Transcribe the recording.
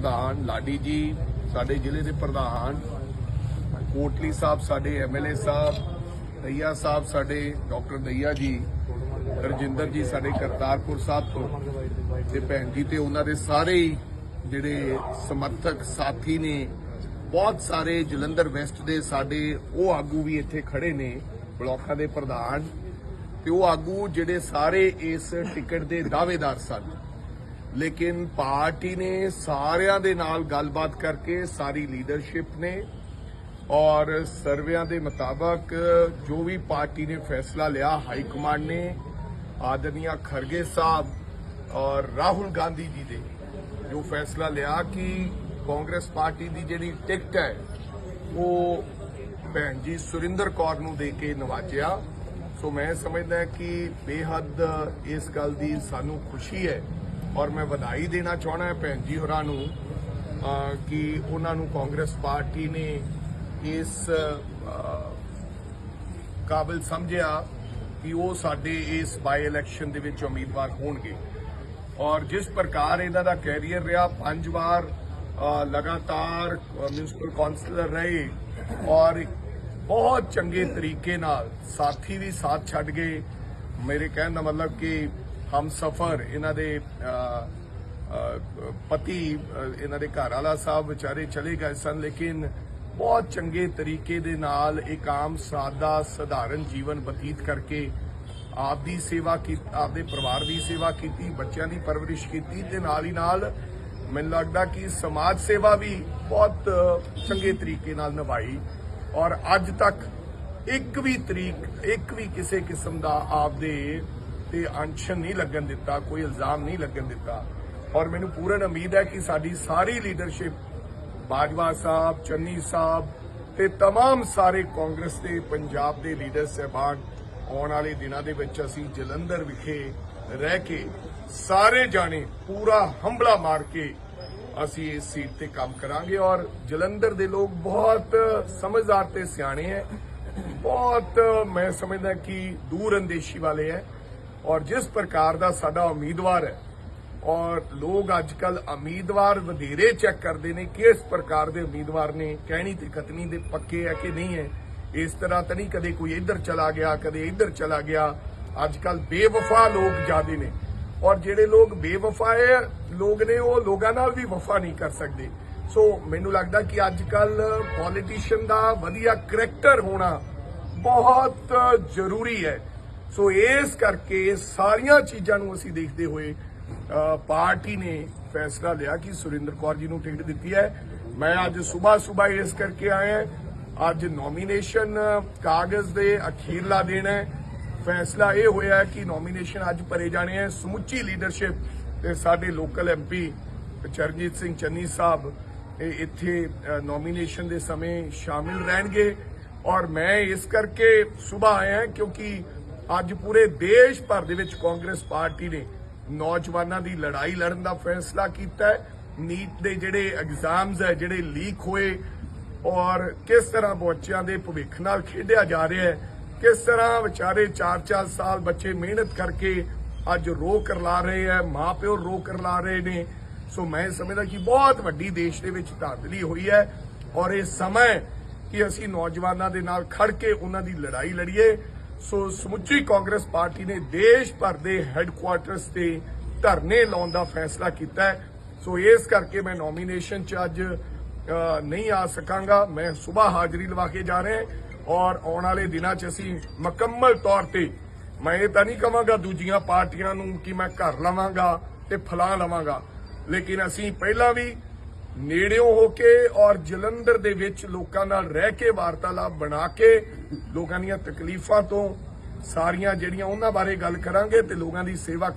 ਪ੍ਰਧਾਨ ਲਾਡੀ ਜੀ, ਸਾਡੇ ਜ਼ਿਲ੍ਹੇ ਦੇ ਪ੍ਰਧਾਨ, ਕੋਟਲੀ ਸਾਹਿਬ, ਸਾਡੇ ਐਮਐਲਏ ਸਾਹਿਬ, ਦਈਆ ਸਾਹਿਬ, ਸਾਡੇ ਡਾਕਟਰ ਦਈਆ ਜੀ, ਰਜਿੰਦਰ ਜੀ, ਸਾਡੇ ਕਰਤਾਰਪੁਰ ਸਾਹਿਬ ਤੋਂ, ਤੇ ਭੈਣ ਜੀ ਤੇ ਉਹਨਾਂ ਦੇ ਸਾਰੇ ਜਿਹੜੇ ਸਮਰਥਕ ਸਾਥੀ ਨੇ, ਬਹੁਤ ਸਾਰੇ ਜਲੰਧਰ ਵੈਸਟ ਦੇ ਸਾਡੇ, ਉਹ ਆਗੂ ਵੀ ਇੱਥੇ ਖੜੇ ਨੇ, ਬਲਾਕਾਂ ਦੇ ਪ੍ਰਧਾਨ, ਤੇ ਉਹ ਆਗੂ ਜਿਹੜੇ ਸਾਰੇ ਇਸ ਟਿਕਟ ਦੇ ਦਾਅਵੇਦਾਰ ਸਨ। ਲੇਕਿਨ ਪਾਰਟੀ ਨੇ ਸਾਰਿਆਂ ਦੇ ਨਾਲ ਗੱਲਬਾਤ ਕਰਕੇ ਸਾਰੀ ਲੀਡਰਸ਼ਿਪ ਨੇ ਔਰ ਸਰਵਿਆਂ ਦੇ ਮੁਤਾਬਕ ਜੋ ਵੀ ਪਾਰਟੀ ਨੇ ਫੈਸਲਾ ਲਿਆ, ਹਾਈ ਕਮਾਂਡ ਨੇ, ਆਦਰਨੀਆ ਖਰਗੇ ਸਾਹਿਬ ਔਰ ਰਾਹੁਲ ਗਾਂਧੀ ਜੀ ਦੇ, ਜੋ ਫੈਸਲਾ ਲਿਆ ਕਿ ਕਾਂਗਰਸ ਪਾਰਟੀ ਦੀ ਜਿਹੜੀ ਟਿਕਟ ਹੈ, ਉਹ ਭੈਣ ਜੀ ਸੁਰਿੰਦਰ ਕੌਰ ਨੂੰ ਦੇ ਕੇ ਨਵਾਜਿਆ। ਸੋ ਮੈਂ ਸਮਝਦਾ ਕਿ ਬੇਹੱਦ ਇਸ ਗੱਲ ਦੀ ਸਾਨੂੰ ਖੁਸ਼ੀ ਹੈ ਔਰ ਮੈਂ ਵਧਾਈ ਦੇਣਾ ਚਾਹਣਾ ਹੈ ਭੈਣ ਜੀ ਹੋਰਾਂ ਨੂੰ ਕਿ ਉਹਨਾਂ ਨੂੰ ਕਾਂਗਰਸ ਪਾਰਟੀ ਨੇ ਇਸ ਕਾਬਿਲ ਸਮਝਿਆ ਕਿ ਉਹ ਸਾਡੇ ਇਸ ਬਾਈ ਇਲੈਕਸ਼ਨ ਦੇ ਵਿੱਚ ਉਮੀਦਵਾਰ ਹੋਣਗੇ। ਔਰ ਜਿਸ ਪ੍ਰਕਾਰ ਇਹਨਾਂ ਦਾ ਕੈਰੀਅਰ ਰਿਹਾ, ਪੰਜ ਵਾਰ ਲਗਾਤਾਰ ਮਿਊਨਿਸਪਲ ਕਾਉਂਸਲਰ ਰਹੇ ਔਰ ਬਹੁਤ ਚੰਗੇ ਤਰੀਕੇ ਨਾਲ ਸਾਥੀ ਵੀ ਸਾਥ ਛੱਡ ਗਏ। ਮੇਰੇ ਕਹਿਣ ਦਾ ਮਤਲਬ ਕਿ ਹਮਸਫਰ ਇਹਨਾਂ ਦੇ ਪਤੀ ਇਹਨਾਂ ਦੇ ਘਰ ਵਾਲਾ ਸਾਹਿਬ ਵਿਚਾਰੇ ਚਲੇ ਗਏ ਸਨ, ਲੇਕਿਨ ਬਹੁਤ ਚੰਗੇ ਤਰੀਕੇ ਦੇ ਨਾਲ ਇੱਕ ਆਮ ਸਾਦਾ, ਸਧਾਰਨ ਜੀਵਨ ਬਤੀਤ ਕਰਕੇ ਆਪ ਦੀ ਸੇਵਾ ਕੀਤੀ, ਆਪਦੇ ਪਰਿਵਾਰ ਦੀ ਸੇਵਾ ਕੀਤੀ, ਬੱਚਿਆਂ ਦੀ ਪਰਵਰਿਸ਼ ਕੀਤੀ ਤੇ ਨਾਲ ਹੀ ਨਾਲ ਮੈਨੂੰ ਲੱਗਦਾ ਕਿ ਸਮਾਜ ਸੇਵਾ ਵੀ ਬਹੁਤ ਚੰਗੇ ਤਰੀਕੇ ਨਾਲ ਨਿਭਾਈ। ਔਰ ਅੱਜ ਤੱਕ ਇੱਕ ਵੀ ਤਰੀਕ, ਇੱਕ ਵੀ ਕਿਸੇ ਕਿਸਮ ਦਾ ਆਪਦੇ ਤੇ ਅਨਸ਼ਨ ਨਹੀਂ ਲੱਗਣ ਦਿੱਤਾ ਕੋਈ ਇਲਜ਼ਾਮ ਨਹੀਂ ਲੱਗਣ ਦਿੱਤਾ ਔਰ ਮੈਨੂੰ ਪੂਰਨ ਉਮੀਦ ਹੈ ਕਿ ਸਾਡੀ ਸਾਰੀ ਲੀਡਰਸ਼ਿਪ ਬਾਜਵਾ ਸਾਹਿਬ ਚੰਨੀ ਸਾਹਿਬ ਤੇ तमाम ਸਾਰੇ ਕਾਂਗਰਸ ਦੇ ਪੰਜਾਬ ਦੇ ਲੀਡਰ ਸਹਿਬਾਨ ਆਉਣ ਵਾਲੇ ਦਿਨਾਂ ਦੇ ਵਿੱਚ ਅਸੀਂ ਜਲੰਧਰ ਵਿਖੇ ਰਹਿ ਕੇ ਸਾਰੇ ਜਾਣੇ ਪੂਰਾ ਹੰਬਲਾ ਮਾਰ ਕੇ ਅਸੀਂ ਇਸ ਸੀਟ ਤੇ ਕੰਮ ਕਰਾਂਗੇ ਔਰ ਜਲੰਧਰ ਦੇ ਲੋਕ ਬਹੁਤ ਸਮਝਦਾਰ ਤੇ ਸਿਆਣੇ ਹੈ ਬਹੁਤ ਮੈਂ ਸਮਝਦਾ ਕਿ ਦੂਰ ਅੰਦੇਸ਼ੀ ਵਾਲੇ ਹੈ ਔਰ ਜਿਸ ਪ੍ਰਕਾਰ ਦਾ ਸਾਡਾ ਉਮੀਦਵਾਰ ਹੈ, ਔਰ ਲੋਕ ਅੱਜ ਅੱਜਕੱਲ ਉਮੀਦਵਾਰ ਵਧੇਰੇ ਚੈੱਕ ਕਰਦੇ ਨੇ ਕਿ ਇਸ ਪ੍ਰਕਾਰ ਦੇ ਉਮੀਦਵਾਰ ਨੇ ਕਹਿਣੀ ਤੇ ਕਤਨੀ ਦੇ ਪੱਕੇ ਹੈ ਕਿ ਨਹੀਂ ਹੈ। ਇਸ ਤਰ੍ਹਾਂ ਤਾਂ ਨਹੀਂ ਕਦੇ ਕੋਈ ਇੱਧਰ ਚਲਾ ਗਿਆ, ਕਦੇ ਇੱਧਰ ਚਲਾ ਗਿਆ। ਅੱਜ ਅੱਜਕੱਲ ਬੇਵਫਾ ਲੋਕ ਜ਼ਿਆਦੇ ਨੇ। ਔਰ ਜਿਹੜੇ ਲੋਕ ਬੇਵਫਾ ਹੈ ਲੋਕ ਨੇ, ਉਹ ਲੋਕਾਂ ਨਾਲ ਵੀ ਵਫਾ ਨਹੀਂ ਕਰ ਸਕਦੇ। ਸੋ ਮੈਨੂੰ ਲੱਗਦਾ ਕਿ ਅੱਜ ਅੱਜਕੱਲ ਪੋਲੀਟੀਸ਼ੀਅਨ ਦਾ ਵਧੀਆ ਕਰੈਕਟਰ ਹੋਣਾ ਬਹੁਤ ਜ਼ਰੂਰੀ ਹੈ। ਸੋ ਇਸ ਕਰਕੇ ਸਾਰੀਆਂ ਚੀਜ਼ਾਂ ਨੂੰ ਅਸੀਂ ਦੇਖਦੇ ਹੋਏ ਪਾਰਟੀ ਨੇ ਫੈਸਲਾ ਲਿਆ ਕਿ ਸੁਰਿੰਦਰ ਕੌਰ ਜੀ ਨੂੰ ਟਿਕਟ ਦਿੱਤੀ ਹੈ। ਮੈਂ ਅੱਜ ਸਵੇਰ ਸਵੇਰ ਇਸ ਕਰਕੇ ਆਇਆ ਅੱਜ ਨੋਮੀਨੇਸ਼ਨ ਕਾਗਜ਼ ਦੇ ਅਖੀਰਲਾ ਦਿਨ ਹੈ। ਫੈਸਲਾ ਇਹ ਹੋਇਆ ਕਿ ਨੋਮੀਨੇਸ਼ਨ ਅੱਜ ਭਰੇ ਜਾਣੇ ਹੈ। ਸਮੁੱਚੀ ਲੀਡਰਸ਼ਿਪ ਤੇ ਸਾਡੇ ਲੋਕਲ ਐਮਪੀ ਚਰਨਜੀਤ ਸਿੰਘ ਚੰਨੀ ਸਾਹਿਬ ਇੱਥੇ ਨੋਮੀਨੇਸ਼ਨ ਦੇ ਸਮੇਂ ਸ਼ਾਮਿਲ ਰਹਿਣਗੇ। ਔਰ ਮੈਂ ਇਸ ਕਰਕੇ ਸਵੇਰ ਆਇਆ ਕਿਉਂਕਿ ਅੱਜ ਪੂਰੇ ਦੇਸ਼ ਭਰ ਦੇ ਵਿੱਚ ਕਾਂਗਰਸ ਪਾਰਟੀ ਨੇ ਨੌਜਵਾਨਾਂ ਦੀ ਲੜਾਈ ਲੜਨ ਦਾ ਫੈਸਲਾ ਕੀਤਾ ਹੈ। ਨੀਟ ਦੇ ਜਿਹੜੇ ਐਗਜ਼ਾਮਸ ਹੈ, ਜਿਹੜੇ ਲੀਕ ਹੋਏ ਔਰ ਕਿਸ ਤਰ੍ਹਾਂ ਬੱਚਿਆਂ ਦੇ ਭਵਿੱਖ ਨਾਲ ਖੇਡਿਆ ਜਾ ਰਿਹਾ ਹੈ, ਕਿਸ ਤਰ੍ਹਾਂ ਵਿਚਾਰੇ 4-4 ਸਾਲ ਬੱਚੇ ਮਿਹਨਤ ਕਰਕੇ ਅੱਜ ਰੋ ਕਰਲਾ ਰਹੇ ਹੈ, ਮਾਪਿਓ ਰੋ ਕਰਲਾ ਰਹੇ ਨੇ। ਸੋ ਮੈਂ ਸਮਝਦਾ ਕਿ ਬਹੁਤ ਵੱਡੀ ਦੇਸ਼ ਦੇ ਵਿੱਚ ਧਾਂਦਲੀ ਹੋਈ ਹੈ ਔਰ ਇਹ ਸਮਾਂ ਕਿ ਅਸੀਂ ਨੌਜਵਾਨਾਂ ਦੇ ਨਾਲ ਖੜ ਕੇ ਉਹਨਾਂ ਦੀ ਲੜਾਈ ਲੜੀਏ। ਸੋ ਸਮੁੱਚੀ ਕਾਂਗਰਸ ਪਾਰਟੀ ਨੇ ਦੇਸ਼ ਭਰ ਦੇ ਹੈੱਡਕੁਆਰਟਰਸ ਤੇ ਧਰਨੇ ਲਾਉਣ ਦਾ ਫੈਸਲਾ ਕੀਤਾ ਹੈ। ਸੋ ਇਸ ਕਰਕੇ ਮੈਂ ਨੋਮੀਨੇਸ਼ਨ 'ਚ ਅੱਜ ਨਹੀਂ ਆ ਸਕਾਂਗਾ। ਮੈਂ ਸਵੇਰ ਹਾਜ਼ਰੀ ਲਵਾ ਕੇ ਜਾ ਰਿਹਾ ਔਰ ਆਉਣ ਵਾਲੇ ਦਿਨਾਂ 'ਚ ਅਸੀਂ ਮੁਕੰਮਲ ਤੌਰ ਤੇ ਮੈਂ ਇਹ ਤਾਂ ਨਹੀਂ ਕਹਾਂਗਾ ਦੂਜੀਆਂ ਪਾਰਟੀਆਂ ਨੂੰ ਕਿ ਮੈਂ ਘਰ ਲਵਾਂਗਾ ਤੇ ਫਲਾ ਲਵਾਂਗਾ। ਲੇਕਿਨ ਅਸੀਂ ਪਹਿਲਾਂ ਵੀ ਨੇੜਿਓਂ ਹੋ ਕੇ ਔਰ ਜਲੰਧਰ ਦੇ ਵਿੱਚ ਲੋਕਾਂ ਨਾਲ ਰਹਿ ਕੇ ਵਾਰਤਾਲਾਪ ਬਣਾ ਕੇ ਲੋਕਾਂ ਦੀਆਂ ਤਕਲੀਫਾਂ ਤੋਂ ਸਾਰੀਆਂ ਜਿਹੜੀਆਂ ਉਹਨਾਂ ਬਾਰੇ ਗੱਲ ਕਰਾਂਗੇ ਤੇ ਲੋਕਾਂ ਦੀ ਸੇਵਾ